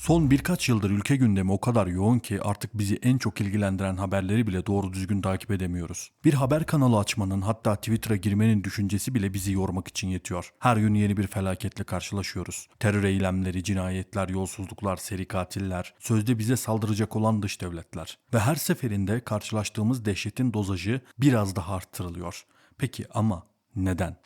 Son birkaç yıldır ülke gündemi o kadar yoğun ki artık bizi en çok ilgilendiren haberleri bile doğru düzgün takip edemiyoruz. Bir haber kanalı açmanın hatta Twitter'a girmenin düşüncesi bile bizi yormak için yetiyor. Her gün yeni bir felaketle karşılaşıyoruz. Terör eylemleri, cinayetler, yolsuzluklar, seri katiller, sözde bize saldıracak olan dış devletler. Ve her seferinde karşılaştığımız dehşetin dozajı biraz daha arttırılıyor. Peki ama neden?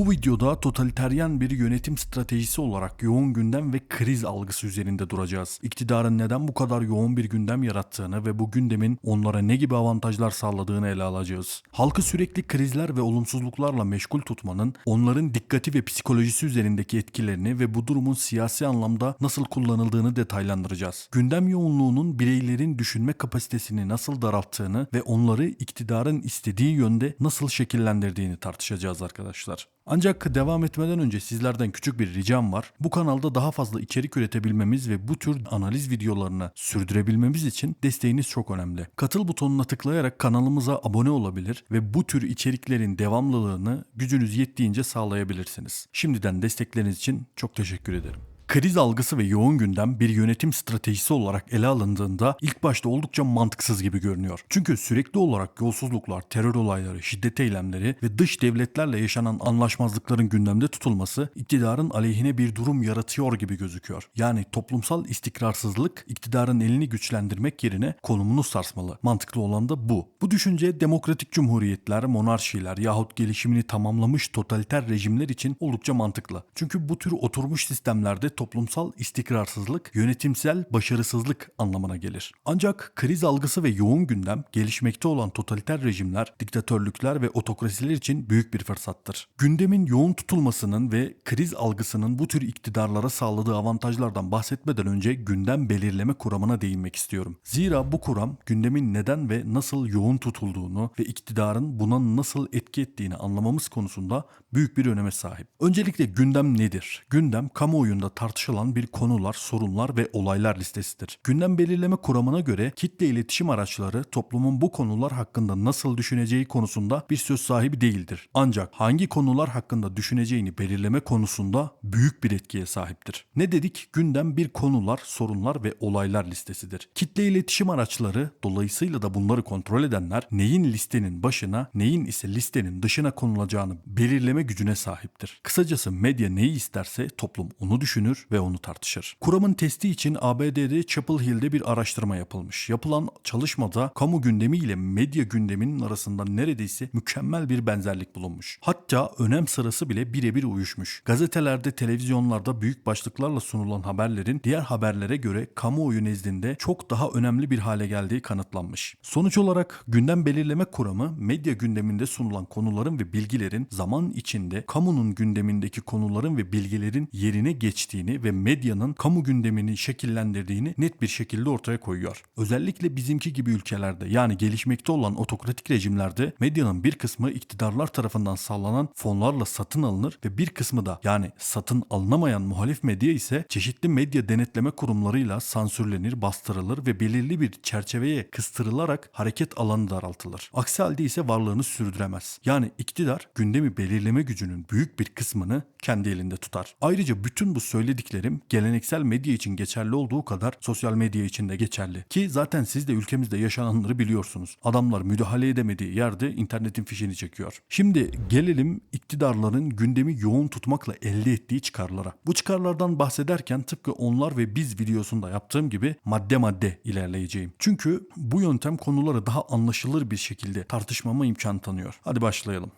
Bu videoda totaliteryen bir yönetim stratejisi olarak yoğun gündem ve kriz algısı üzerinde duracağız. İktidarın neden bu kadar yoğun bir gündem yarattığını ve bu gündemin onlara ne gibi avantajlar sağladığını ele alacağız. Halkı sürekli krizler ve olumsuzluklarla meşgul tutmanın onların dikkati ve psikolojisi üzerindeki etkilerini ve bu durumun siyasi anlamda nasıl kullanıldığını detaylandıracağız. Gündem yoğunluğunun bireylerin düşünme kapasitesini nasıl daralttığını ve onları iktidarın istediği yönde nasıl şekillendirdiğini tartışacağız arkadaşlar. Ancak devam etmeden önce sizlerden küçük bir ricam var. Bu kanalda daha fazla içerik üretebilmemiz ve bu tür analiz videolarını sürdürebilmemiz için desteğiniz çok önemli. Katıl butonuna tıklayarak kanalımıza abone olabilir ve bu tür içeriklerin devamlılığını gücünüz yettiğince sağlayabilirsiniz. Şimdiden destekleriniz için çok teşekkür ederim. Kriz algısı ve yoğun gündem bir yönetim stratejisi olarak ele alındığında ilk başta oldukça mantıksız gibi görünüyor. Çünkü sürekli olarak yolsuzluklar, terör olayları, şiddet eylemleri ve dış devletlerle yaşanan anlaşmazlıkların gündemde tutulması iktidarın aleyhine bir durum yaratıyor gibi gözüküyor. Yani toplumsal istikrarsızlık iktidarın elini güçlendirmek yerine konumunu sarsmalı. Mantıklı olan da bu. Bu düşünce demokratik cumhuriyetler, monarşiler yahut gelişimini tamamlamış totaliter rejimler için oldukça mantıklı. Çünkü bu tür oturmuş sistemlerde toplumsal istikrarsızlık, yönetimsel başarısızlık anlamına gelir. Ancak kriz algısı ve yoğun gündem gelişmekte olan totaliter rejimler, diktatörlükler ve otokrasiler için büyük bir fırsattır. Gündemin yoğun tutulmasının ve kriz algısının bu tür iktidarlara sağladığı avantajlardan bahsetmeden önce gündem belirleme kuramına değinmek istiyorum. Zira bu kuram gündemin neden ve nasıl yoğun tutulduğunu ve iktidarın buna nasıl etki ettiğini anlamamız konusunda büyük bir öneme sahip. Öncelikle gündem nedir? Gündem kamuoyunda tartışılan bir konular, sorunlar ve olaylar listesidir. Gündem belirleme kuramına göre kitle iletişim araçları toplumun bu konular hakkında nasıl düşüneceği konusunda bir söz sahibi değildir. Ancak hangi konular hakkında düşüneceğini belirleme konusunda büyük bir etkiye sahiptir. Ne dedik? Gündem bir konular, sorunlar ve olaylar listesidir. Kitle iletişim araçları dolayısıyla da bunları kontrol edenler neyin listenin başına, neyin ise listenin dışına konulacağını belirleme gücüne sahiptir. Kısacası medya neyi isterse toplum onu düşünür ve onu tartışır. Kuramın testi için ABD'de Chapel Hill'de bir araştırma yapılmış. Yapılan çalışmada kamu gündemi ile medya gündeminin arasında neredeyse mükemmel bir benzerlik bulunmuş. Hatta önem sırası bile birebir uyuşmuş. Gazetelerde, televizyonlarda büyük başlıklarla sunulan haberlerin diğer haberlere göre kamuoyu nezdinde çok daha önemli bir hale geldiği kanıtlanmış. Sonuç olarak gündem belirleme kuramı medya gündeminde sunulan konuların ve bilgilerin zaman içinde kamunun gündemindeki konuların ve bilgilerin yerine geçtiğini ve medyanın kamu gündemini şekillendirdiğini net bir şekilde ortaya koyuyor. Özellikle bizimki gibi ülkelerde yani gelişmekte olan otokratik rejimlerde medyanın bir kısmı iktidarlar tarafından sağlanan fonlarla satın alınır ve bir kısmı da yani satın alınamayan muhalif medya ise çeşitli medya denetleme kurumlarıyla sansürlenir, bastırılır ve belirli bir çerçeveye kıstırılarak hareket alanı daraltılır. Aksi halde ise varlığını sürdüremez. Yani iktidar gündemi belirleme gücünün büyük bir kısmını kendi elinde tutar. Ayrıca bütün bu söylediklerim geleneksel medya için geçerli olduğu kadar sosyal medya için de geçerli. Ki zaten siz de ülkemizde yaşananları biliyorsunuz. Adamlar müdahale edemediği yerde internetin fişini çekiyor. Şimdi gelelim iktidarların gündemi yoğun tutmakla elde ettiği çıkarlara. Bu çıkarlardan bahsederken tıpkı onlar ve biz videosunda yaptığım gibi madde madde ilerleyeceğim. Çünkü bu yöntem konuları daha anlaşılır bir şekilde tartışmama imkan tanıyor. Hadi başlayalım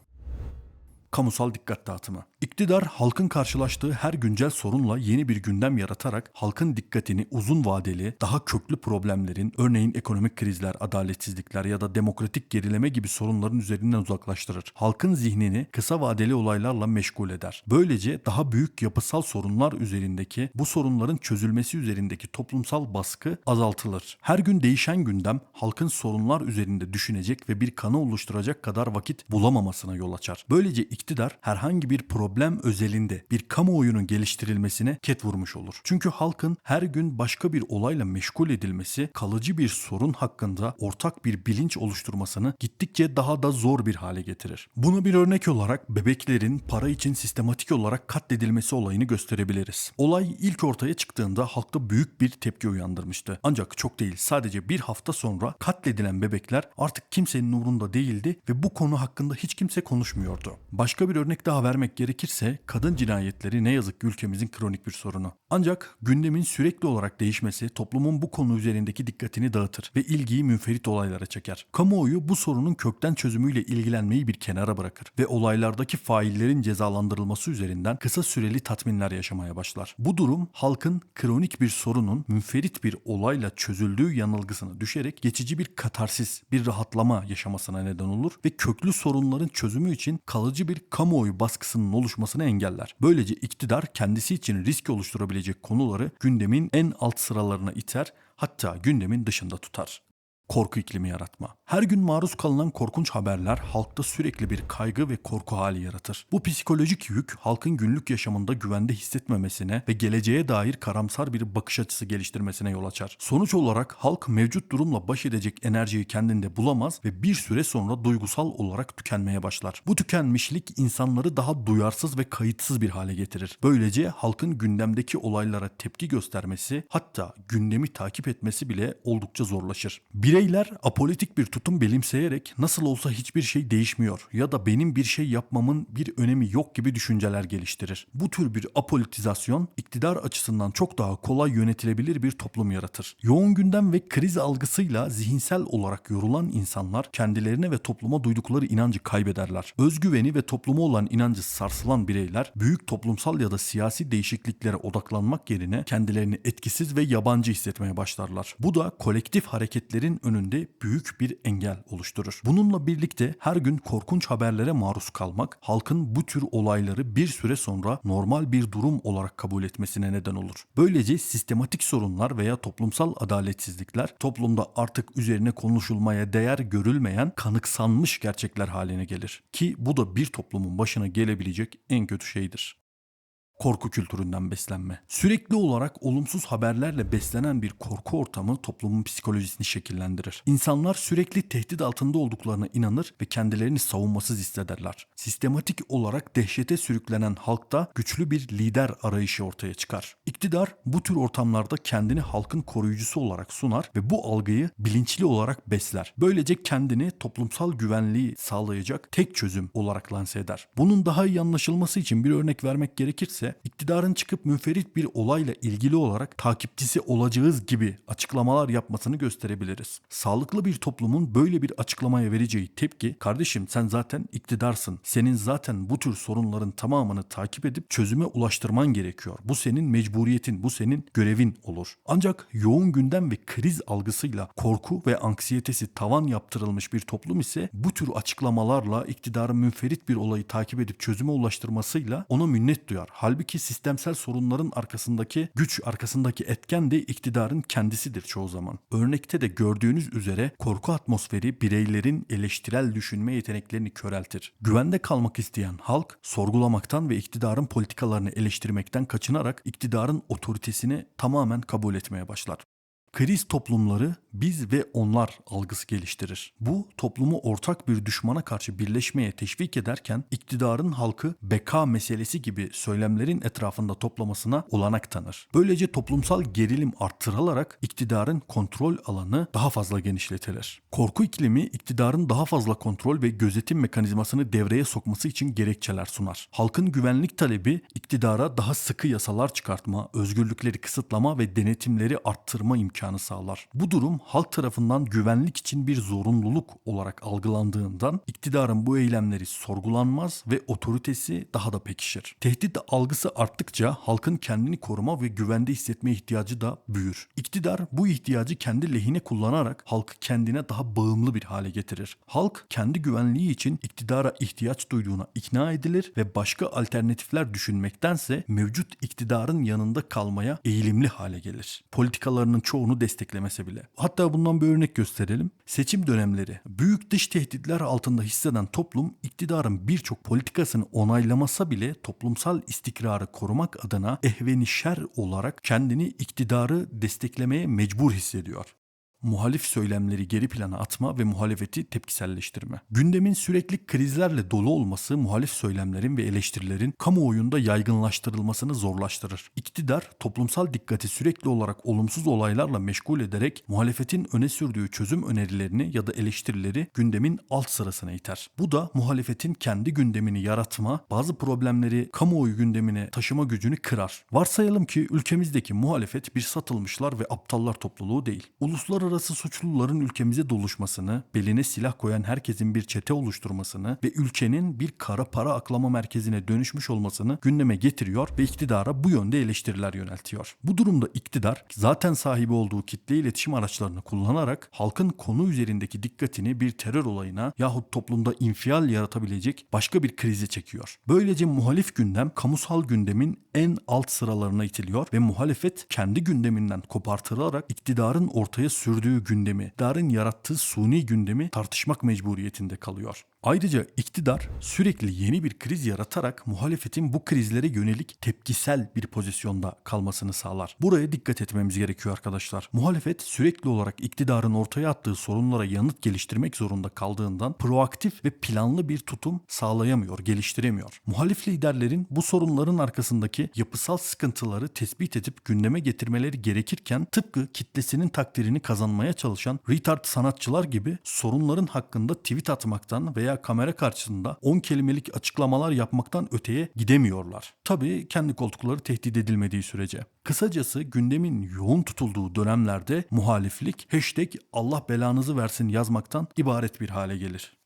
kamusal dikkat dağıtımı. İktidar halkın karşılaştığı her güncel sorunla yeni bir gündem yaratarak halkın dikkatini uzun vadeli, daha köklü problemlerin, örneğin ekonomik krizler, adaletsizlikler ya da demokratik gerileme gibi sorunların üzerinden uzaklaştırır. Halkın zihnini kısa vadeli olaylarla meşgul eder. Böylece daha büyük yapısal sorunlar üzerindeki, bu sorunların çözülmesi üzerindeki toplumsal baskı azaltılır. Her gün değişen gündem halkın sorunlar üzerinde düşünecek ve bir kanı oluşturacak kadar vakit bulamamasına yol açar. Böylece iktidar herhangi bir problem özelinde bir kamuoyunun geliştirilmesine ket vurmuş olur. Çünkü halkın her gün başka bir olayla meşgul edilmesi kalıcı bir sorun hakkında ortak bir bilinç oluşturmasını gittikçe daha da zor bir hale getirir. Buna bir örnek olarak bebeklerin para için sistematik olarak katledilmesi olayını gösterebiliriz. Olay ilk ortaya çıktığında halkta büyük bir tepki uyandırmıştı. Ancak çok değil sadece bir hafta sonra katledilen bebekler artık kimsenin umurunda değildi ve bu konu hakkında hiç kimse konuşmuyordu. Başka bir örnek daha vermek gerekirse kadın cinayetleri ne yazık ki ülkemizin kronik bir sorunu. Ancak gündemin sürekli olarak değişmesi toplumun bu konu üzerindeki dikkatini dağıtır ve ilgiyi münferit olaylara çeker. Kamuoyu bu sorunun kökten çözümüyle ilgilenmeyi bir kenara bırakır ve olaylardaki faillerin cezalandırılması üzerinden kısa süreli tatminler yaşamaya başlar. Bu durum halkın kronik bir sorunun münferit bir olayla çözüldüğü yanılgısına düşerek geçici bir katarsis, bir rahatlama yaşamasına neden olur ve köklü sorunların çözümü için kalıcı bir kamuoyu baskısının oluşmasını engeller. Böylece iktidar kendisi için risk oluşturabilecek konuları gündemin en alt sıralarına iter, hatta gündemin dışında tutar korku iklimi yaratma. Her gün maruz kalınan korkunç haberler halkta sürekli bir kaygı ve korku hali yaratır. Bu psikolojik yük halkın günlük yaşamında güvende hissetmemesine ve geleceğe dair karamsar bir bakış açısı geliştirmesine yol açar. Sonuç olarak halk mevcut durumla baş edecek enerjiyi kendinde bulamaz ve bir süre sonra duygusal olarak tükenmeye başlar. Bu tükenmişlik insanları daha duyarsız ve kayıtsız bir hale getirir. Böylece halkın gündemdeki olaylara tepki göstermesi hatta gündemi takip etmesi bile oldukça zorlaşır. Birey Bireyler apolitik bir tutum benimseyerek nasıl olsa hiçbir şey değişmiyor ya da benim bir şey yapmamın bir önemi yok gibi düşünceler geliştirir. Bu tür bir apolitizasyon iktidar açısından çok daha kolay yönetilebilir bir toplum yaratır. Yoğun gündem ve kriz algısıyla zihinsel olarak yorulan insanlar kendilerine ve topluma duydukları inancı kaybederler. Özgüveni ve topluma olan inancı sarsılan bireyler büyük toplumsal ya da siyasi değişikliklere odaklanmak yerine kendilerini etkisiz ve yabancı hissetmeye başlarlar. Bu da kolektif hareketlerin önünde büyük bir engel oluşturur. Bununla birlikte her gün korkunç haberlere maruz kalmak halkın bu tür olayları bir süre sonra normal bir durum olarak kabul etmesine neden olur. Böylece sistematik sorunlar veya toplumsal adaletsizlikler toplumda artık üzerine konuşulmaya değer görülmeyen kanıksanmış gerçekler haline gelir. Ki bu da bir toplumun başına gelebilecek en kötü şeydir korku kültüründen beslenme. Sürekli olarak olumsuz haberlerle beslenen bir korku ortamı toplumun psikolojisini şekillendirir. İnsanlar sürekli tehdit altında olduklarına inanır ve kendilerini savunmasız hissederler. Sistematik olarak dehşete sürüklenen halkta güçlü bir lider arayışı ortaya çıkar. İktidar bu tür ortamlarda kendini halkın koruyucusu olarak sunar ve bu algıyı bilinçli olarak besler. Böylece kendini toplumsal güvenliği sağlayacak tek çözüm olarak lanse eder. Bunun daha iyi anlaşılması için bir örnek vermek gerekirse iktidarın çıkıp münferit bir olayla ilgili olarak takipçisi olacağız gibi açıklamalar yapmasını gösterebiliriz. Sağlıklı bir toplumun böyle bir açıklamaya vereceği tepki kardeşim sen zaten iktidarsın. Senin zaten bu tür sorunların tamamını takip edip çözüme ulaştırman gerekiyor. Bu senin mecburiyetin, bu senin görevin olur. Ancak yoğun gündem ve kriz algısıyla korku ve anksiyetesi tavan yaptırılmış bir toplum ise bu tür açıklamalarla iktidarın münferit bir olayı takip edip çözüme ulaştırmasıyla ona minnet duyar. Halbuki Halbuki sistemsel sorunların arkasındaki güç, arkasındaki etken de iktidarın kendisidir çoğu zaman. Örnekte de gördüğünüz üzere korku atmosferi bireylerin eleştirel düşünme yeteneklerini köreltir. Güvende kalmak isteyen halk sorgulamaktan ve iktidarın politikalarını eleştirmekten kaçınarak iktidarın otoritesini tamamen kabul etmeye başlar. Kriz toplumları biz ve onlar algısı geliştirir. Bu toplumu ortak bir düşmana karşı birleşmeye teşvik ederken iktidarın halkı beka meselesi gibi söylemlerin etrafında toplamasına olanak tanır. Böylece toplumsal gerilim arttırılarak iktidarın kontrol alanı daha fazla genişletilir. Korku iklimi iktidarın daha fazla kontrol ve gözetim mekanizmasını devreye sokması için gerekçeler sunar. Halkın güvenlik talebi iktidara daha sıkı yasalar çıkartma, özgürlükleri kısıtlama ve denetimleri arttırma imkanı sağlar. Bu durum halk tarafından güvenlik için bir zorunluluk olarak algılandığından iktidarın bu eylemleri sorgulanmaz ve otoritesi daha da pekişir. Tehdit algısı arttıkça halkın kendini koruma ve güvende hissetme ihtiyacı da büyür. İktidar bu ihtiyacı kendi lehine kullanarak halkı kendine daha bağımlı bir hale getirir. Halk kendi güvenliği için iktidara ihtiyaç duyduğuna ikna edilir ve başka alternatifler düşünmektense mevcut iktidarın yanında kalmaya eğilimli hale gelir. Politikalarının çoğunu bunu desteklemese bile. Hatta bundan bir örnek gösterelim. Seçim dönemleri büyük dış tehditler altında hisseden toplum iktidarın birçok politikasını onaylamasa bile toplumsal istikrarı korumak adına ehveni şer olarak kendini iktidarı desteklemeye mecbur hissediyor muhalif söylemleri geri plana atma ve muhalefeti tepkiselleştirme. Gündemin sürekli krizlerle dolu olması muhalif söylemlerin ve eleştirilerin kamuoyunda yaygınlaştırılmasını zorlaştırır. İktidar toplumsal dikkati sürekli olarak olumsuz olaylarla meşgul ederek muhalefetin öne sürdüğü çözüm önerilerini ya da eleştirileri gündemin alt sırasına iter. Bu da muhalefetin kendi gündemini yaratma, bazı problemleri kamuoyu gündemine taşıma gücünü kırar. Varsayalım ki ülkemizdeki muhalefet bir satılmışlar ve aptallar topluluğu değil. Uluslararası suçluların ülkemize doluşmasını, beline silah koyan herkesin bir çete oluşturmasını ve ülkenin bir kara para aklama merkezine dönüşmüş olmasını gündeme getiriyor ve iktidara bu yönde eleştiriler yöneltiyor. Bu durumda iktidar zaten sahibi olduğu kitle iletişim araçlarını kullanarak halkın konu üzerindeki dikkatini bir terör olayına yahut toplumda infial yaratabilecek başka bir krize çekiyor. Böylece muhalif gündem kamusal gündemin en alt sıralarına itiliyor ve muhalefet kendi gündeminden kopartılarak iktidarın ortaya sürdüğü gündemi, iktidarın yarattığı suni gündemi tartışmak mecburiyetinde kalıyor. Ayrıca iktidar sürekli yeni bir kriz yaratarak muhalefetin bu krizlere yönelik tepkisel bir pozisyonda kalmasını sağlar. Buraya dikkat etmemiz gerekiyor arkadaşlar. Muhalefet sürekli olarak iktidarın ortaya attığı sorunlara yanıt geliştirmek zorunda kaldığından proaktif ve planlı bir tutum sağlayamıyor, geliştiremiyor. Muhalif liderlerin bu sorunların arkasındaki yapısal sıkıntıları tespit edip gündeme getirmeleri gerekirken tıpkı kitlesinin takdirini kazanmaya çalışan retard sanatçılar gibi sorunların hakkında tweet atmaktan veya kamera karşısında 10 kelimelik açıklamalar yapmaktan öteye gidemiyorlar. Tabii kendi koltukları tehdit edilmediği sürece. Kısacası gündemin yoğun tutulduğu dönemlerde muhaliflik hashtag Allah belanızı versin yazmaktan ibaret bir hale gelir.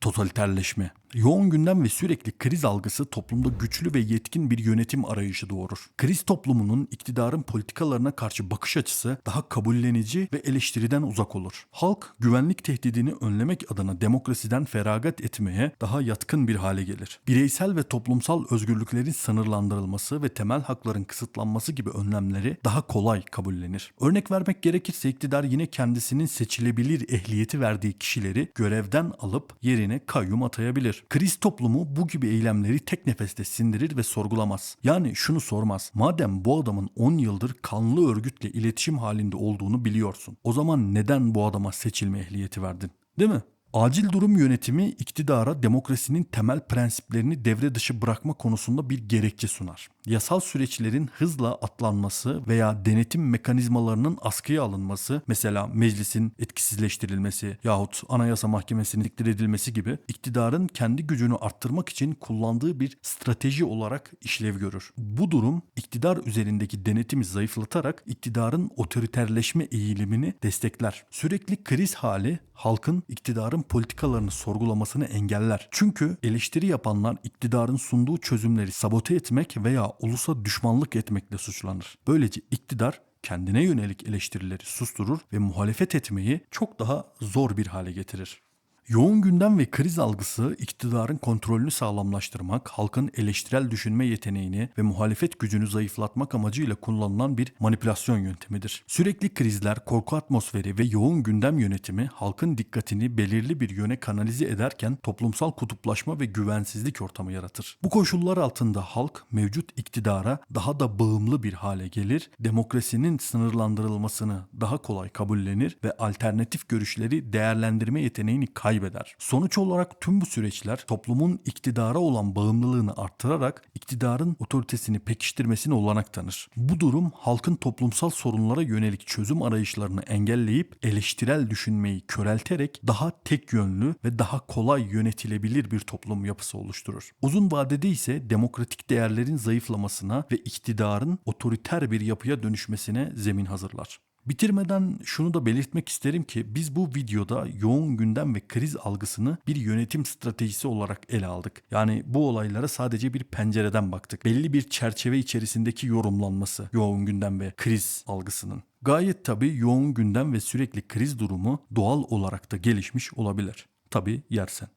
Totaliterleşme. Yoğun gündem ve sürekli kriz algısı toplumda güçlü ve yetkin bir yönetim arayışı doğurur. Kriz toplumunun iktidarın politikalarına karşı bakış açısı daha kabullenici ve eleştiriden uzak olur. Halk güvenlik tehdidini önlemek adına demokrasiden feragat etmeye daha yatkın bir hale gelir. Bireysel ve toplumsal özgürlüklerin sınırlandırılması ve temel hakların kısıtlanması gibi önlemleri daha kolay kabullenir. Örnek vermek gerekirse iktidar yine kendisinin seçilebilir ehliyeti verdiği kişileri görevden alıp yerine kayyum atayabilir. Kriz toplumu bu gibi eylemleri tek nefeste sindirir ve sorgulamaz. Yani şunu sormaz. Madem bu adamın 10 yıldır kanlı örgütle iletişim halinde olduğunu biliyorsun. O zaman neden bu adama seçilme ehliyeti verdin? Değil mi? Acil durum yönetimi iktidara demokrasinin temel prensiplerini devre dışı bırakma konusunda bir gerekçe sunar. Yasal süreçlerin hızla atlanması veya denetim mekanizmalarının askıya alınması, mesela meclisin etkisizleştirilmesi yahut anayasa mahkemesinin diktir edilmesi gibi iktidarın kendi gücünü arttırmak için kullandığı bir strateji olarak işlev görür. Bu durum iktidar üzerindeki denetimi zayıflatarak iktidarın otoriterleşme eğilimini destekler. Sürekli kriz hali halkın iktidarın politikalarını sorgulamasını engeller. Çünkü eleştiri yapanlar iktidarın sunduğu çözümleri sabote etmek veya ulusa düşmanlık etmekle suçlanır. Böylece iktidar kendine yönelik eleştirileri susturur ve muhalefet etmeyi çok daha zor bir hale getirir. Yoğun gündem ve kriz algısı iktidarın kontrolünü sağlamlaştırmak, halkın eleştirel düşünme yeteneğini ve muhalefet gücünü zayıflatmak amacıyla kullanılan bir manipülasyon yöntemidir. Sürekli krizler, korku atmosferi ve yoğun gündem yönetimi halkın dikkatini belirli bir yöne kanalize ederken toplumsal kutuplaşma ve güvensizlik ortamı yaratır. Bu koşullar altında halk mevcut iktidara daha da bağımlı bir hale gelir, demokrasinin sınırlandırılmasını daha kolay kabullenir ve alternatif görüşleri değerlendirme yeteneğini kaybeder kaybeder. Sonuç olarak tüm bu süreçler toplumun iktidara olan bağımlılığını arttırarak iktidarın otoritesini pekiştirmesine olanak tanır. Bu durum halkın toplumsal sorunlara yönelik çözüm arayışlarını engelleyip eleştirel düşünmeyi körelterek daha tek yönlü ve daha kolay yönetilebilir bir toplum yapısı oluşturur. Uzun vadede ise demokratik değerlerin zayıflamasına ve iktidarın otoriter bir yapıya dönüşmesine zemin hazırlar. Bitirmeden şunu da belirtmek isterim ki biz bu videoda yoğun gündem ve kriz algısını bir yönetim stratejisi olarak ele aldık. Yani bu olaylara sadece bir pencereden baktık. Belli bir çerçeve içerisindeki yorumlanması yoğun gündem ve kriz algısının. Gayet tabii yoğun gündem ve sürekli kriz durumu doğal olarak da gelişmiş olabilir. Tabii yersen.